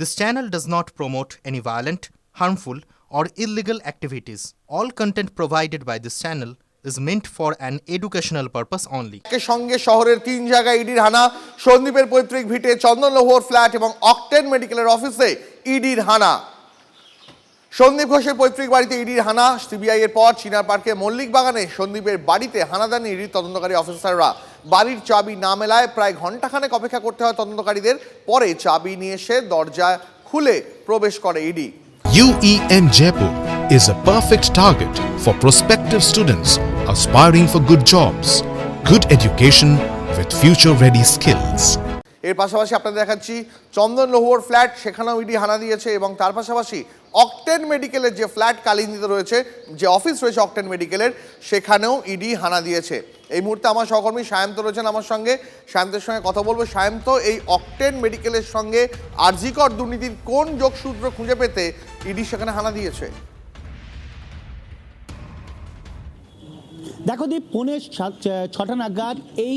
This channel does not promote any violent, harmful, or illegal activities. All content provided by this channel is meant for an educational purpose only. সঙ্গে শহরের তিন জায়গায় ইডির হানা সন্দীপের পৈতৃক ভিটে চন্দন ফ্ল্যাট এবং অকটেন মেডিকেলের অফিসে ইডির হানা সন্দীপ ঘোষের পৈতৃক বাড়িতে ইডির হানা সিবিআই এর পর চিনার পার্কে মল্লিক বাগানে সন্দীপের বাড়িতে হানা দেন ইডির তদন্তকারী অফিসাররা বাড়ির চাবি না মেলায় প্রায় ঘন্টাখানেক অপেক্ষা করতে হয় তদন্তকারীদের পরে চাবি নিয়ে এসে দরজা খুলে প্রবেশ করে ED UEM Jaipur is a perfect target for prospective students aspiring for good jobs, good education with future ready skills. এর পাশাপাশি আপনাদের দেখাচ্ছি চন্দন লৌহর ফ্ল্যাট, সেখানেও ইডি হানা দিয়েছে এবং তার পাশাপাশি অকটেন মেডিকেলের যে ফ্ল্যাট কালিন্দিতে রয়েছে, যে অফিস রয়েছে অকটেন মেডিকেলের সেখানেও ইডি হানা দিয়েছে। এই মুহূর্তে আমার সহকর্মী সায়ন্ত রয়েছেন আমার সঙ্গে। সায়ন্তের সঙ্গে কথা বলব। সায়ন্ত, এই অকটেন মেডিকেলের সঙ্গে আরজিকর দুর্নীতির কোন যোগসূত্র খুঁজে পেতে ইডি সেখানে হানা দিয়েছে? দেখো দীপ, পৌনে ছটা নাগাদ এই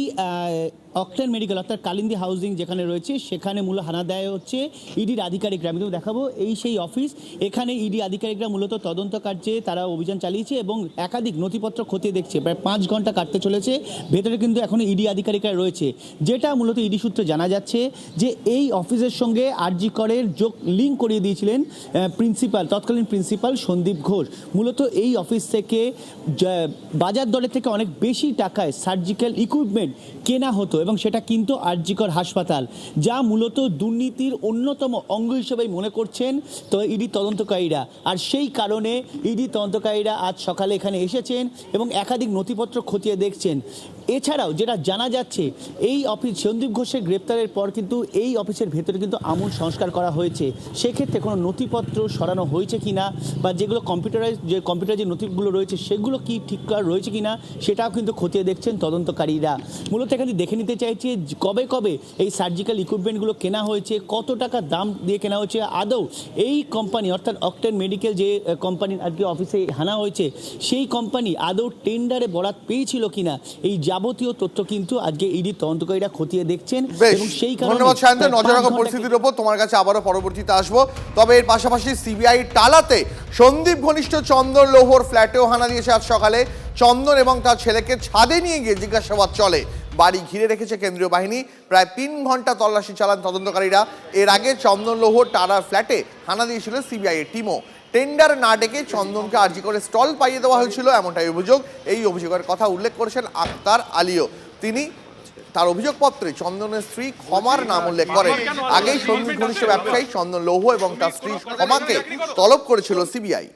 অকটেন মেডিকেল, অর্থাৎ কালিন্দি হাউজিং যেখানে রয়েছে, সেখানে মূল হানা দেয় হচ্ছে ইডির আধিকারিকরা। আমি তোমাকে দেখাবো এই সেই অফিস। এখানে ইডি আধিকারিকরা মূলত তদন্ত কার্যে তারা অভিযান চালিয়েছে এবং একাধিক নথিপত্র খতিয়ে দেখছে। প্রায় পাঁচ ঘণ্টা কাটতে চলেছে। ভেতরে কিন্তু এখনও ইডি আধিকারিকরা রয়েছে। যেটা মূলত ইডি সূত্রে জানা যাচ্ছে যে এই অফিসের সঙ্গে আরজি করের যোগ লিঙ্ক করিয়ে দিয়েছিলেন প্রিন্সিপাল তৎকালীন প্রিন্সিপাল সন্দীপ ঘোষ। মূলত এই অফিস থেকে বাজার দরের থেকে অনেক বেশি টাকায় সার্জিক্যাল ইকুইপমেন্ট কেনা হতো। এবং সেটা কিন্তু আরজিকর হাসপাতাল, যা মূলত দুর্নীতির অন্যতম অঙ্গ হিসেবে মনে করছেন তো ইডি তদন্তকারীরা। আর সেই কারণে ইডি তদন্তকারীরা আজ সকালে এখানে এসেছেন এবং একাধিক নথিপত্র খতিয়ে দেখছেন। এছাড়াও যেটা জানা যাচ্ছে, এই অফিস সন্দীপ ঘোষের গ্রেপ্তারের পর কিন্তু এই অফিসের ভেতরে কিন্তু আমূল সংস্কার করা হয়েছে। সেক্ষেত্রে কোনো নথিপত্র সরানো হয়েছে কি না বা যেগুলো কম্পিউটারাইজ যে কম্পিউটার যে নথিগুলো রয়েছে, সেগুলো কি ঠিকঠাক রয়েছে কি না সেটাও কিন্তু খতিয়ে দেখছেন তদন্তকারীরা। মূলত এখানে দেখে নিতে চাইছে যে কবে কবে এই সার্জিক্যাল ইকুইপমেন্টগুলো কেনা হয়েছে কত টাকা দাম দিয়ে কেনা হয়েছে। আদৌ এই কোম্পানি অর্থাৎ অকটেন মেডিকেল যে কোম্পানির আর কি অফিসে হানা হয়েছে সেই কোম্পানি আদৌ টেন্ডারে বরাত পেয়েছিল কিনা এই যাবতীয় তথ্য কিন্তু আজকে ইডি তদন্তকারীরা খতিয়ে দেখছেন। এবং সেই কারণে ধন্যবাদ নজর রাখা পরিস্থিতির ওপর তোমার কাছে আবারও পরবর্তীতে আসব। তবে এর পাশাপাশি সিবিআই টালাতে সন্দীপ ঘনিষ্ঠ চন্দন লোহর ফ্ল্যাটেও হানা দিয়েছে আজ সকালে। চন্দন এবং তার ছেলেকে ছাদে নিয়ে গিয়ে জিজ্ঞাসাবাদ চলে। বাড়ি ঘিরে রেখেছে কেন্দ্রীয় বাহিনী। প্রায় তিন ঘণ্টা তল্লাশি চালান তদন্তকারীরা। এর আগে চন্দন লৌহর টারার ফ্ল্যাটে হানা দিয়েছিল সিবিআই এর টিমও। টেন্ডার না ডেকে চন্দনকে আর্জি করে স্টল পাইয়ে দেওয়া হয়েছিল এমনটাই অভিযোগ। এই অভিযোগের কথা উল্লেখ করেছেন আক্তার আলিও। তিনি তার অভিযোগপত্রে চন্দনের স্ত্রী ক্ষমার নাম উল্লেখ করেন। আগেই সন্দীপ ঘনিষ্ঠ ব্যবসায়ী চন্দন লৌহ এবং তার স্ত্রী ক্ষমাকে তলব করেছিল সিবিআই।